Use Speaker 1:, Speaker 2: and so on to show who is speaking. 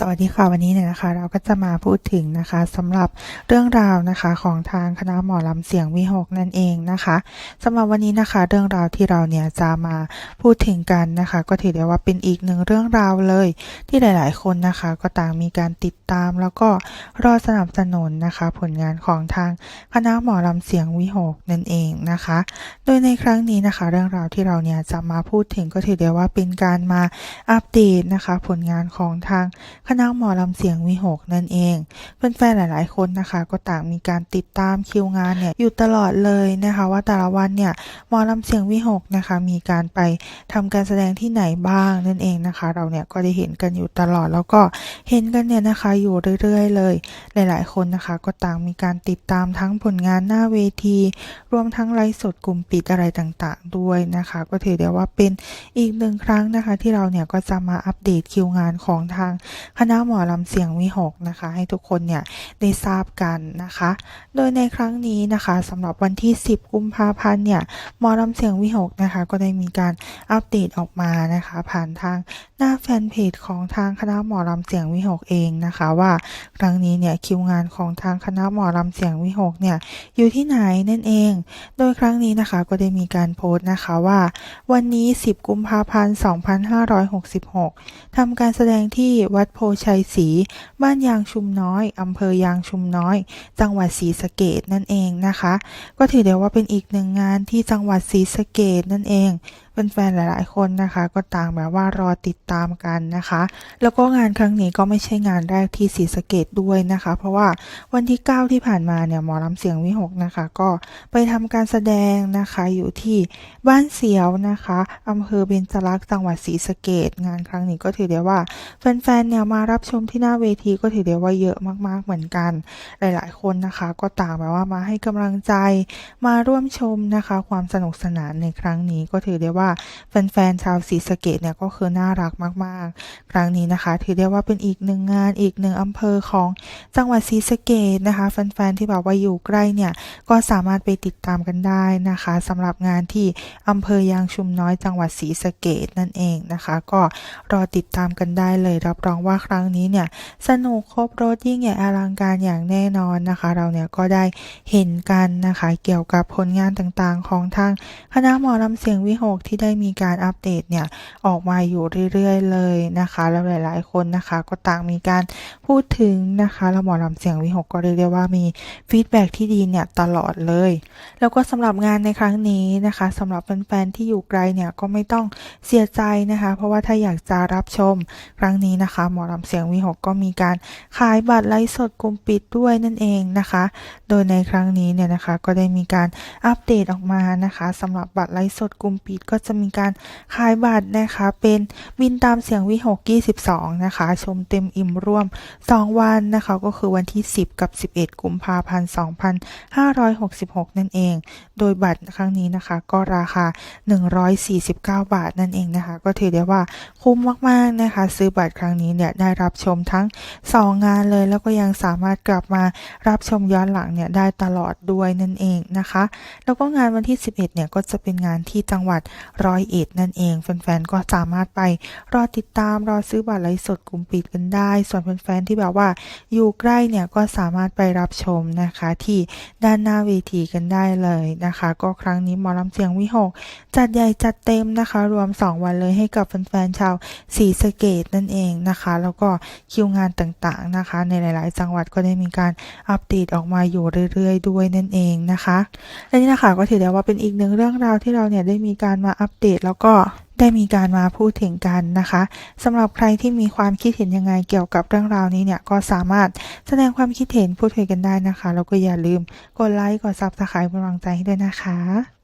Speaker 1: สวัสดีค่ะวันนี้เนี่ยนะคะ เราก็จะมาพูดถึงนะคะสำหรับเรื่องราวนะคะของทางคณะหมอลำเสียงวิหกนั่นเองนะคะสำหรับวันนี้นะคะ เรื่องราวที่เราเนี่ยจะมาพูดถึงกันนะคะ ก็ถือได้ว่าเป็นอีกหนึ่งเรื่องราวเลย ที่หลาย ๆ คนนะคะ ก็ต่างมีการติดตาม แล้วก็รอสนับสนุนนะคะ ผลงานของทางคณะหมอลำเสียงวิหกนั่นเองนะคะ โดยในครั้งนี้นะคะ เรื่องราวที่เราเนี่ยจะมาพูดถึงก็ถือได้ว่าเป็นการมาอัปเดตนะคะ ผลงานของทางคณะหมอลำเสียงวิหกนั่นเองเแฟนๆหลาย ๆ คนนะคะ ก็ต่างมีการติดตามคิวงานเนี่ยอยู่ตลอดเลยนะคะ ว่าแต่ละวันเนี่ยหมอลำเสียงวิหกนะคะ มีการไปทำการแสดงที่ไหนบ้างนั่นเองนะคะ เราเนี่ยก็ได้เห็นกันอยู่ตลอดแล้วก็เห็นกันเนี่ยนะคะอยู่เรื่อย ๆ เลย หลาย ๆ คนนะคะ ก็ต่างมีการติดตามทั้งผลงานหน้าเวที รวมทั้งไลฟ์สดกลุ่มปิดอะไรต่างๆ ด้วยนะคะ ก็ถือได้ว่าเป็นอีกหนึ่งครั้งนะคะ ที่เราเนี่ยก็จะมาอัปเดตคิวงานของทางคณะหมอลำเสียงวิหกนะคะ ให้ทุกคนเนี่ยได้ทราบกันนะคะ โดยในครั้งนี้นะคะสำหรับวันที่ 10 กุมภาพันธ์เนี่ยหมอลำเสียงวิหกนะคะ ก็ได้มีการอัปเดตออกมานะคะ ผ่านทางหน้าแฟนเพจของทางคณะหมอลำเสียงวิหกเองนะคะ ว่าครั้งนี้เนี่ยคิวงานของทางคณะหมอลำเสียงวิหกเนี่ยอยู่ที่ไหนนั่นเอง โดยครั้งนี้นะคะก็ได้มีการโพสต์นะคะว่า วันนี้ 10 กุมภาพันธ์ 2566ทำการแสดงที่วัดโพชัยศรีบ้านยางชุมน้อยอำเภอยางชุมน้อย จังหวัดศรีสะเกดนั่นเองนะคะ ก็ถือได้ว่าเป็นอีกหนึ่งงานที่จังหวัดศรีสะเกดนั่นเอง แฟนๆหลาย ๆ คนนะคะ ก็ต่างแบบว่ารอติดตามกันนะคะ แล้วก็งานครั้งนี้ก็ไม่ใช่งานแรกที่ศรีสะเกดด้วยนะคะ เพราะว่าวันที่ 9 ที่ผ่านมาเนี่ยหมอลำเสียงวิหกนะคะ ก็ไปทำการแสดงนะคะอยู่ที่บ้านเสียวนะคะอำเภอเบญจรักษ์จังหวัดศรีสะเกดงานครั้งนี้ก็ถือได้ว่าแฟนๆเนี่ยมารับชมที่หน้าเวทีก็ถือได้ว่าเยอะมากๆเหมือนกัน หลาย ๆ คนนะคะ ก็ต่างแบบว่ามาให้กำลังใจมาร่วมชมนะคะ ความสนุกสนานในครั้งนี้ก็ถือได้ว่าแฟนๆชาวศรีสะเกดเนี่ยก็คือน่ารักมากๆ ครั้งนี้นะคะ ถือได้ว่าเป็นอีกหนึ่งงานอีกหนึ่งอำเภอของจังหวัดศรีสะเกดนะคะ แฟนๆที่แบบว่าอยู่ใกล้เนี่ยก็สามารถไปติดตามกันได้นะคะสำหรับงานที่อำเภอยางชุมน้อยจังหวัดศรีสะเกดนั่นเองนะคะ ก็รอติดตามกันได้เลย รับรองว่าครั้งนี้เนี่ยสนุกครบรถยิ่งใหญ่อลังการอย่างแน่นอนนะคะ เราเนี่ยก็ได้เห็นกันนะคะ เกี่ยวกับผลงานต่างๆ ของทางคณะหมอลำเสียงวิหกที่ได้มีการอัปเดตเนี่ยออกมาอยู่เรื่อยๆเลยนะคะ แล้วหลายๆคนนะคะ ก็ต่างมีการพูดถึงนะคะแล้วหมอลำเสียงวิหกก็เรียกได้ว่ามีฟีดแบ็ที่ดีเนี่ยตลอดเลย แล้วก็สำหรับงานในครั้งนี้นะคะสำหรับแฟนๆที่อยู่ไกลเนี่ยก็ไม่ต้องเสียใจนะคะ เพราะว่าถ้าอยากจะรับชมครั้งนี้นะคะ หมอลำเสียงวิหกก็มีการขายบัตรไลฟ์สดกลุ่มปิดด้วยนั่นเองนะคะ โดยในครั้งนี้เนี่ยนะคะก็ได้มีการอัปเดตออกมานะคะสำหรับบัตรไลฟ์สดกลุ่มปิดก็จะมีการขายบัตรนะคะเป็นบินตามเสียงวิหก22นะคะชมเต็มอิ่มร่วม 2 วันนะคะก็คือวันที่ 10 กับ 11 กุมภาพันธ์2566 นั่นเอง โดยบัตรครั้งนี้นะคะก็ราคา 149 บาทนั่นเองนะคะ ก็ถือได้ว่าคุ้มมากๆนะคะซื้อบัตรครั้งนี้เนี่ยได้รับชมทั้ง 2 งานเลย แล้วก็ยังสามารถกลับมารับชมย้อนหลังเนี่ยได้ตลอดด้วยนั่นเองนะคะ แล้วก็งานวันที่ 11เนี่ยก็จะเป็นงานที่จังหวัดร้อยเอ็ดนั่นเองแฟนๆก็สามารถไปรอติดตามรอซื้อบัตรไลฟ์สดกลุ่มปิดกันได้ ส่วนแฟนๆที่แบบว่าอยู่ใกล้เนี่ยก็สามารถไปรับชมนะคะ ที่ด้านหน้าเวทีกันได้เลยนะคะ ก็ครั้งนี้หมอลำเสียงวิหกจัดใหญ่จัดเต็มนะคะ รวม 2 วันเลยให้กับแฟนๆชาวศรีสเกดนั่นเองนะคะ แล้วก็คิวงานต่างๆนะคะ ในหลาย ๆ จังหวัดก็ได้มีการอัปเดตออกมาอยู่เรื่อยๆด้วยนั่นเองนะคะและนี่นะคะก็ถือได้ว่าเป็นอีกหนึ่งเรื่องราวที่เราเนี่ยได้มีการมาอัปเดตแล้วก็ได้มีการมาพูดถึงกันนะคะสำหรับใครที่มีความคิดเห็นยังไงเกี่ยวกับเรื่องราวนี้เนี่ยก็สามารถแสดงความคิดเห็นพูดคุยกันได้นะคะแล้วก็อย่าลืมกดไลค์กดซับสไครป์เป็นกำลังใจให้ด้วยนะคะ